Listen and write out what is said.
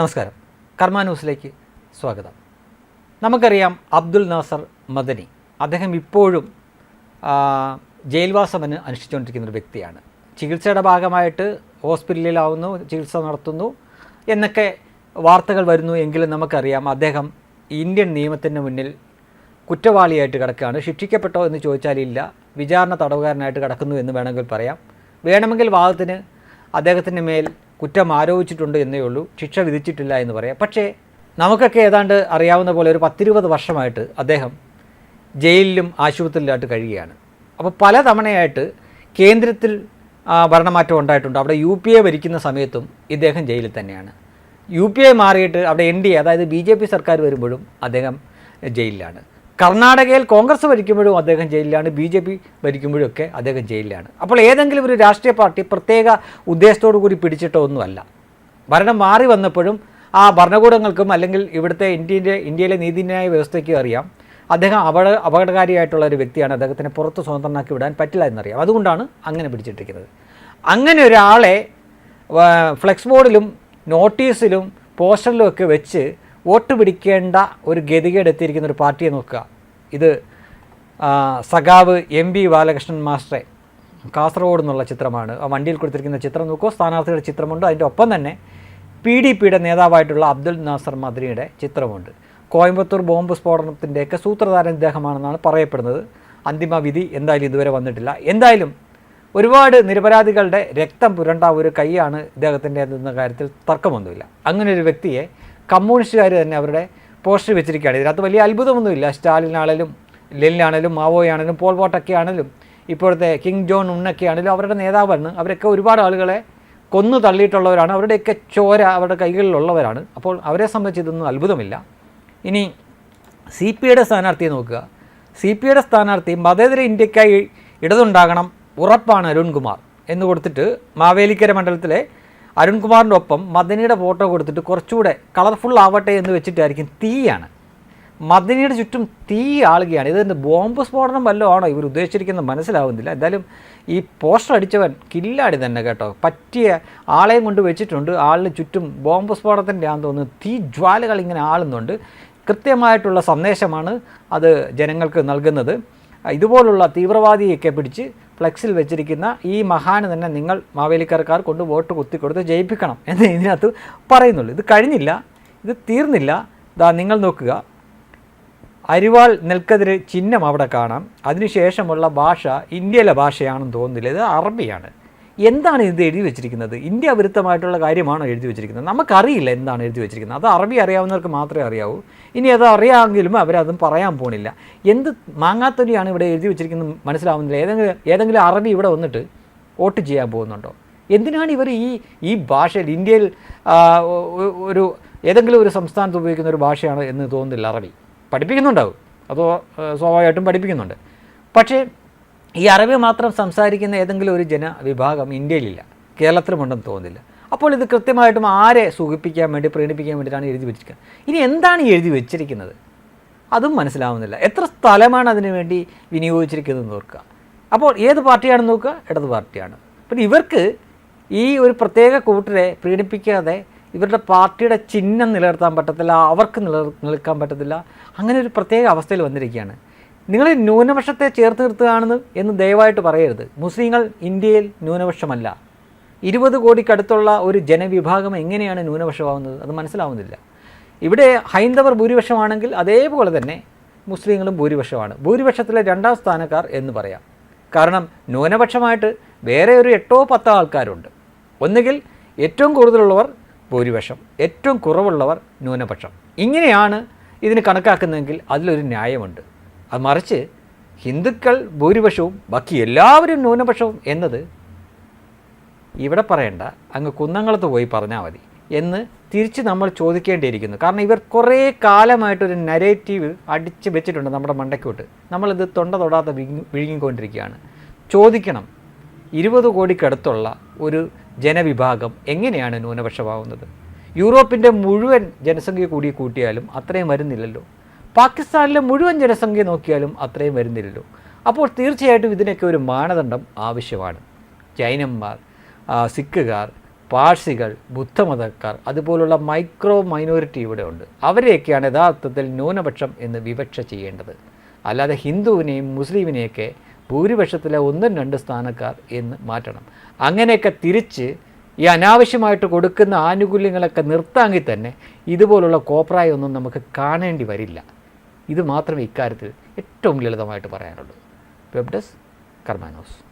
നമസ്കാരം. കർമ്മ ന്യൂസിലേക്ക് സ്വാഗതം. നമുക്കറിയാം അബ്ദുൽ നാസർ മദനി. അദ്ദേഹം ഇപ്പോഴും ജയിൽവാസം എന്ന് അനുഷ്ഠിച്ചുകൊണ്ടിരിക്കുന്ന ഒരു വ്യക്തിയാണ്. ചികിത്സയുടെ ഭാഗമായിട്ട് ഹോസ്പിറ്റലിലാവുന്നു ചികിത്സ നടത്തുന്നു എന്നൊക്കെ വാർത്തകൾ വരുന്നു എങ്കിലും നമുക്കറിയാം അദ്ദേഹം ഇന്ത്യൻ നിയമത്തിന് മുന്നിൽ കുറ്റവാളിയായിട്ട് കിടക്കുകയാണ്. ശിക്ഷിക്കപ്പെട്ടോ എന്ന് ചോദിച്ചാലില്ല വിചാരണ തടവുകാരനായിട്ട് കിടക്കുന്നു എന്ന് വേണമെങ്കിൽ പറയാം. വേണമെങ്കിൽ വാദത്തിന് അദ്ദേഹത്തിന്റെ മേൽ കുറ്റം ആരോപിച്ചിട്ടുണ്ട് എന്നേ ഉള്ളൂ. ശിക്ഷ വിധിച്ചിട്ടില്ല എന്ന് പറയാം. പക്ഷേ നമുക്കൊക്കെ ഏതാണ്ട് അറിയാവുന്ന പോലെ ഒരു പത്തിരുപത് വർഷമായിട്ട് അദ്ദേഹം ജയിലിലും ആശുപത്രിയിലായിട്ട് കഴിയുകയാണ്. അപ്പോൾ പല തവണയായിട്ട് കേന്ദ്രത്തിൽ ഭരണമാറ്റം ഉണ്ടായിട്ടുണ്ട്. അവിടെ യു പി എ ഭരിക്കുന്ന സമയത്തും ഇദ്ദേഹം ജയിലിൽ തന്നെയാണ്. യു പി എ മാറിയിട്ട് അവിടെ എൻ ഡി എ അതായത് ബി ജെ പി സർക്കാർ വരുമ്പോഴും അദ്ദേഹം ജയിലിലാണ്. കർണാടകയിൽ കോൺഗ്രസ് ഭരിക്കുമ്പോഴും അദ്ദേഹം ജയിലിലാണ് ബി ജെ പി ഭരിക്കുമ്പോഴും ഒക്കെ അദ്ദേഹം ജയിലിലാണ്. അപ്പോൾ ഏതെങ്കിലും ഒരു രാഷ്ട്രീയ പാർട്ടി പ്രത്യേക ഉദ്ദേശത്തോടു കൂടി പിടിച്ചിട്ടോ ഒന്നുമല്ല. ഭരണം മാറി വന്നപ്പോഴും ആ ഭരണകൂടങ്ങൾക്കും അല്ലെങ്കിൽ ഇവിടുത്തെ ഇന്ത്യന്റെ ഇന്ത്യയിലെ നീതിന്യായ വ്യവസ്ഥയ്ക്കും അറിയാം. അദ്ദേഹം അപകട അപകടകാരിയായിട്ടുള്ള ഒരു വ്യക്തിയാണ്. അദ്ദേഹത്തിനെ പുറത്ത് സ്വതന്ത്രനാക്കി വിടാൻ പറ്റില്ല എന്നറിയാം. അതുകൊണ്ടാണ് അങ്ങനെ പിടിച്ചിട്ടിരിക്കുന്നത്. അങ്ങനെ ഒരാളെ ഫ്ലെക്സ് ബോർഡിലും നോട്ടീസിലും പോസ്റ്ററിലും ഒക്കെ വെച്ച് വോട്ട് പിടിക്കേണ്ട ഒരു ഗതികേട് എത്തിയിരിക്കുന്ന ഒരു പാർട്ടിയെ നോക്കുക. ഇത് സഖാവ് എം ബി ബാലകൃഷ്ണൻ മാസ്റ്ററെ കാസർഗോഡ് എന്നുള്ള ചിത്രമാണ്. ആ വണ്ടിയിൽ കൊടുത്തിരിക്കുന്ന ചിത്രം നോക്കൂ. സ്ഥാനാർത്ഥിയുടെ ചിത്രമുണ്ട്. അതിന്റെ ഒപ്പം തന്നെ പി ഡി പിയുടെ നേതാവായിട്ടുള്ള അബ്ദുൽ നാസർ മദ്രിയുടെ ചിത്രമുണ്ട്. കോയമ്പത്തൂർ ബോംബ് സ്ഫോടനത്തിന്റെയൊക്കെ സൂത്രധാരൻ ഇദ്ദേഹമാണെന്നാണ് പറയപ്പെടുന്നത്. അന്തിമ വിധി എന്തായാലും ഇതുവരെ വന്നിട്ടില്ല. എന്തായാലും ഒരുപാട് നിരപരാധികളുടെ രക്തം പുരണ്ട ഒരു കൈയാണ് ഇദ്ദേഹത്തിന്റെ എന്ന കാര്യത്തിൽ തർക്കമൊന്നുമില്ല. അങ്ങനെ ഒരു വ്യക്തിയെ കമ്മ്യൂണിസ്റ്റുകാർ തന്നെ അവരുടെ പോസ്റ്റർ വെച്ചിരിക്കുകയാണ്. ഇതിനകത്ത് വലിയ അത്ഭുതമൊന്നുമില്ല. സ്റ്റാലിനാണേലും ലെനിനാണേലും മാവോയാണേലും പോൾ വോട്ടൊക്കെ ആണേലും ഇപ്പോഴത്തെ കിങ് ജോൺ ഉണ്ണൊക്കെ ആണെങ്കിലും അവരുടെ നേതാവാണ്. അവരൊക്കെ ഒരുപാട് ആളുകളെ കൊന്നു തള്ളിയിട്ടുള്ളവരാണ്. അവരുടെയൊക്കെ ചോര അവരുടെ കൈകളിലുള്ളവരാണ്. അപ്പോൾ അവരെ സംബന്ധിച്ച് ഇതൊന്നും അത്ഭുതമില്ല. ഇനി സി പി ഐയുടെ സ്ഥാനാർത്ഥിയെ നോക്കുക. സി പി ഐയുടെ സ്ഥാനാർത്ഥി മതേതര ഇന്ത്യക്കായി ഇടതുണ്ടാകണം ഉറപ്പാണ് അരുൺകുമാർ എന്ന് കൊടുത്തിട്ട് മാവേലിക്കര മണ്ഡലത്തിലെ അരുൺകുമാറിന്റെ ഒപ്പം മദനിയുടെ ഫോട്ടോ കൊടുത്തിട്ട് കുറച്ചുകൂടെ കളർഫുൾ ആവട്ടെ എന്ന് വെച്ചിട്ടായിരിക്കും തീയാണ്. മദനിയുടെ ചുറ്റും തീ ആളുകയാണ്. ഇത് ബോംബ് സ്ഫോടനം വല്ലതും ആണോ? ഇവർ ഉദ്ദേശിച്ചിരിക്കുന്നത് മനസ്സിലാവുന്നില്ല. എന്തായാലും ഈ പോസ്റ്റർ അടിച്ചവൻ കില്ലാടി തന്നെ കേട്ടോ. പറ്റിയ ആളെയും കൊണ്ട് വെച്ചിട്ടുണ്ട്. ആളിന് ചുറ്റും ബോംബ് സ്ഫോടനത്തിന്റെ ആണെന്ന് തോന്നുന്നു. തീ ജ്വാലകൾ ഇങ്ങനെ ആളുന്നുണ്ട്. കൃത്യമായിട്ടുള്ള സന്ദേശമാണ് അത് ജനങ്ങൾക്ക് നൽകുന്നത്. ഇതുപോലുള്ള തീവ്രവാദിയൊക്കെ പിടിച്ച് ഫ്ലെക്സിൽ വെച്ചിരിക്കുന്ന ഈ മഹാന് തന്നെ നിങ്ങൾ മാവേലിക്കാർക്കാർ കൊണ്ട് വോട്ട് കുത്തിക്കൊടുത്ത് ജയിപ്പിക്കണം എന്ന് ഇതിനകത്ത് പറയുന്നുള്ളൂ. ഇത് കഴിഞ്ഞില്ല. ഇത് തീർന്നില്ല. ഇതാ നിങ്ങൾ നോക്കുക. അരിവാൾ നെൽക്കെതിരെ ചിഹ്നം അവിടെ കാണാം. അതിനുശേഷമുള്ള ഭാഷ ഇന്ത്യയിലെ ഭാഷയാണെന്ന് തോന്നുന്നില്ല. ഇത് അറബിയാണ്. എന്താണ് ഇത് എഴുതി വെച്ചിരിക്കുന്നത്? ഇന്ത്യ വിരുദ്ധമായിട്ടുള്ള കാര്യമാണോ എഴുതി വെച്ചിരിക്കുന്നത്? നമുക്കറിയില്ല എന്താണ് എഴുതി വെച്ചിരിക്കുന്നത്. അത് അറബി അറിയാവുന്നവർക്ക് മാത്രമേ അറിയാവൂ. ഇനി അത് അറിയാമെങ്കിലും അവരതും പറയാൻ പോണില്ല. എന്ത് മാങ്ങാത്തൊലിയാണ് ഇവിടെ എഴുതി വെച്ചിരിക്കുന്നത് മനസ്സിലാവുന്നില്ല. ഏതെങ്കിലും ഏതെങ്കിലും അറബി ഇവിടെ വന്നിട്ട് വോട്ട് ചെയ്യാൻ പോകുന്നുണ്ടോ? എന്തിനാണ് ഇവർ ഈ ഈ ഭാഷയിൽ ഇന്ത്യയിൽ ഒരു ഏതെങ്കിലും ഒരു സംസ്ഥാനത്ത് ഉപയോഗിക്കുന്ന ഒരു ഭാഷയാണ് എന്ന് തോന്നുന്നില്ല അറബി. പഠിപ്പിക്കുന്നുണ്ടാവും. അതോ സ്വാഭാവികമായിട്ടും പഠിപ്പിക്കുന്നുണ്ട്. പക്ഷേ ഈ അറബി മാത്രം സംസാരിക്കുന്ന ഏതെങ്കിലും ഒരു ജനവിഭാഗം ഇന്ത്യയിലില്ല. കേരളത്തിലുമുണ്ടെന്ന് തോന്നുന്നില്ല. അപ്പോൾ ഇത് കൃത്യമായിട്ടും ആരെ സുഖിപ്പിക്കാൻ വേണ്ടി പ്രീണിപ്പിക്കാൻ വേണ്ടിയിട്ടാണ് എഴുതി വെച്ചിരിക്കുന്നത്. ഇനി എന്താണ് എഴുതി വെച്ചിരിക്കുന്നത്? അതും മനസ്സിലാവുന്നില്ല. എത്ര സ്ഥലമാണ് അതിനു വേണ്ടി വിനിയോഗിച്ചിരിക്കുന്നത് നോക്കുക അപ്പോൾ ഏത് പാർട്ടിയാണ് നോക്കുക? ഇടത് പാർട്ടിയാണ്. പിന്നെ ഇവർക്ക് ഈ ഒരു പ്രത്യേക കൂട്ടരെ പ്രീണിപ്പിക്കാതെ ഇവരുടെ പാർട്ടിയുടെ ചിഹ്നം നിലനിർത്താൻ പറ്റത്തില്ല അവർക്ക് നിലനിൽക്കാൻ നിൽക്കാൻ പറ്റത്തില്ല അങ്ങനെ ഒരു പ്രത്യേക അവസ്ഥയിൽ വന്നിരിക്കുകയാണ്. നിങ്ങൾ ന്യൂനപക്ഷത്തെ ചേർത്ത് നിർത്തുകയാണെന്ന് എന്ന് ദയവായിട്ട് പറയരുത്. മുസ്ലിങ്ങൾ ഇന്ത്യയിൽ ന്യൂനപക്ഷമല്ല. ഇരുപത് കോടിക്കടുത്തുള്ള ഒരു ജനവിഭാഗം എങ്ങനെയാണ് ന്യൂനപക്ഷമാവുന്നത്? അത് മനസ്സിലാവുന്നില്ല. ഇവിടെ ഹൈന്ദവർ ഭൂരിപക്ഷമാണെങ്കിൽ അതേപോലെ തന്നെ മുസ്ലിങ്ങളും ഭൂരിപക്ഷമാണ്. ഭൂരിപക്ഷത്തിലെ രണ്ടാം സ്ഥാനക്കാർ എന്ന് പറയാം. കാരണം ന്യൂനപക്ഷമായിട്ട് വേറെ ഒരു എട്ടോ പത്തോ ആൾക്കാരുണ്ട്. ഒന്നുകിൽ ഏറ്റവും കൂടുതലുള്ളവർ ഭൂരിപക്ഷം ഏറ്റവും കുറവുള്ളവർ ന്യൂനപക്ഷം. ഇങ്ങനെയാണ് ഇതിന് കണക്കാക്കുന്നതെങ്കിൽ അതിലൊരു ന്യായമുണ്ട്. അത് മറിച്ച് ഹിന്ദുക്കൾ ഭൂരിപക്ഷവും ബാക്കി എല്ലാവരും ന്യൂനപക്ഷവും എന്നത് ഇവിടെ പറയണ്ട അങ്ങ് കുന്നംകുളത്ത് പോയി പറഞ്ഞാൽ മതി എന്ന് തിരിച്ച് നമ്മൾ ചോദിക്കേണ്ടിയിരിക്കുന്നു. കാരണം ഇവർ കുറേ കാലമായിട്ടൊരു നരേറ്റീവ് അടിച്ച് വെച്ചിട്ടുണ്ട് നമ്മുടെ മണ്ടയ്ക്കോട്ട്. നമ്മളിത് തൊണ്ട തൊടാതെ വിഴുങ്ങി വിഴുങ്ങിക്കൊണ്ടിരിക്കുകയാണ്. ചോദിക്കണം ഇരുപത് കോടിക്കടുത്തുള്ള ഒരു ജനവിഭാഗം എങ്ങനെയാണ് ന്യൂനപക്ഷമാവുന്നത്? യൂറോപ്പിന്റെ മുഴുവൻ ജനസംഖ്യ കൂടി കൂട്ടിയാലും അത്രയും വരുന്നില്ലല്ലോ. പാകിസ്ഥാനിലെ മുഴുവൻ ജനസംഖ്യ നോക്കിയാലും അത്രയും വരുന്നില്ലല്ലോ. അപ്പോൾ തീർച്ചയായിട്ടും ഇതിനൊക്കെ ഒരു മാനദണ്ഡം ആവശ്യമാണ്. ജൈനന്മാർ സിഖുകാർ പാഴ്സികൾ ബുദ്ധമതക്കാർ അതുപോലുള്ള മൈക്രോ മൈനോറിറ്റി ഇവിടെ ഉണ്ട്. അവരെയൊക്കെയാണ് യഥാർത്ഥത്തിൽ ന്യൂനപക്ഷം എന്ന് വിവക്ഷ ചെയ്യേണ്ടത്. അല്ലാതെ ഹിന്ദുവിനെയും മുസ്ലിമിനെയൊക്കെ ഭൂരിപക്ഷത്തിലെ ഒന്നും രണ്ട് സ്ഥാനക്കാർ എന്ന് മാറ്റണം. അങ്ങനെയൊക്കെ തിരിച്ച് ഈ അനാവശ്യമായിട്ട് കൊടുക്കുന്ന ആനുകൂല്യങ്ങളൊക്കെ നിർത്താമെങ്കിൽ തന്നെ ഇതുപോലുള്ള കോപ്രായൊന്നും നമുക്ക് കാണേണ്ടി വരില്ല. ഇത് മാത്രമേ ഇക്കാര്യത്തിൽ ഏറ്റവും ലളിതമായിട്ട് പറയാനുള്ളൂ. വെബ് കർമാനോസ്